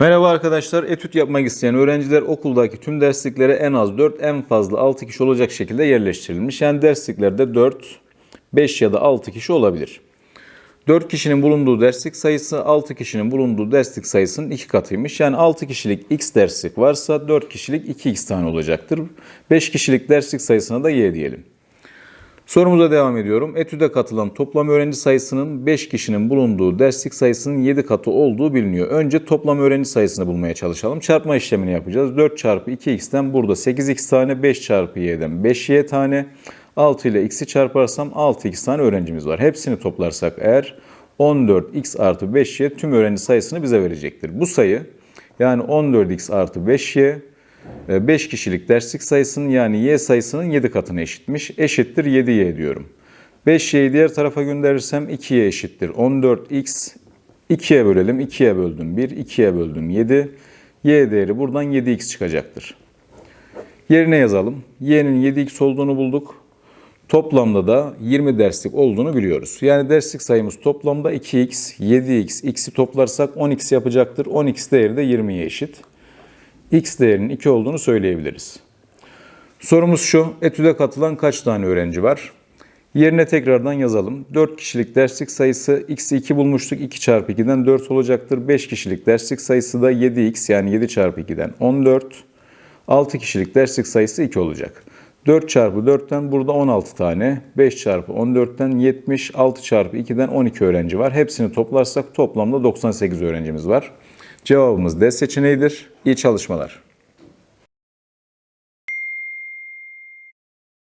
Merhaba arkadaşlar. Etüt yapmak isteyen öğrenciler okuldaki tüm dersliklere en az 4, en fazla 6 kişi olacak şekilde yerleştirilmiş. Yani dersliklerde 4, 5 ya da 6 kişi olabilir. 4 kişinin bulunduğu derslik sayısı 6 kişinin bulunduğu derslik sayısının 2 katıymış. Yani 6 kişilik x derslik varsa 4 kişilik 2x tane olacaktır. 5 kişilik derslik sayısına da y diyelim. Sorumuza devam ediyorum. Etüde katılan toplam öğrenci sayısının 5 kişinin bulunduğu derslik sayısının 7 katı olduğu biliniyor. Önce toplam öğrenci sayısını bulmaya çalışalım. Çarpma işlemini yapacağız. 4 çarpı 2x'ten burada 8x tane, 5 çarpı y'den 5y tane. 6 ile x'i çarparsam 6x tane öğrencimiz var. Hepsini toplarsak eğer 14x artı 5y tüm öğrenci sayısını bize verecektir. Bu sayı yani 14x artı 5y 5 kişilik derslik sayısının yani y sayısının 7 katına eşitmiş. Eşittir 7y diyorum. 5y'yi diğer tarafa gönderirsem 2y eşittir. 14x 2'ye bölelim. 2'ye böldüm 1, 2'ye böldüm 7. y değeri buradan 7x çıkacaktır. Yerine yazalım. y'nin 7x olduğunu bulduk. Toplamda da 20 derslik olduğunu biliyoruz. Yani derslik sayımız toplamda 2x, 7x, x'i toplarsak 10x yapacaktır. 10x değeri de 20'ye eşit x değerinin 2 olduğunu söyleyebiliriz. Sorumuz şu, etüde katılan kaç tane öğrenci var? Yerine tekrardan yazalım. 4 kişilik derslik sayısı x'i 2 bulmuştuk. 2 çarpı 2'den 4 olacaktır. 5 kişilik derslik sayısı da 7x yani 7 çarpı 2'den 14. 6 kişilik derslik sayısı 2 olacak. 4 çarpı 4'ten burada 16 tane. 5 çarpı 14'ten 70. 6 çarpı 2'den 12 öğrenci var. Hepsini toplarsak toplamda 98 öğrencimiz var. Cevabımız D seçeneğidir. İyi çalışmalar.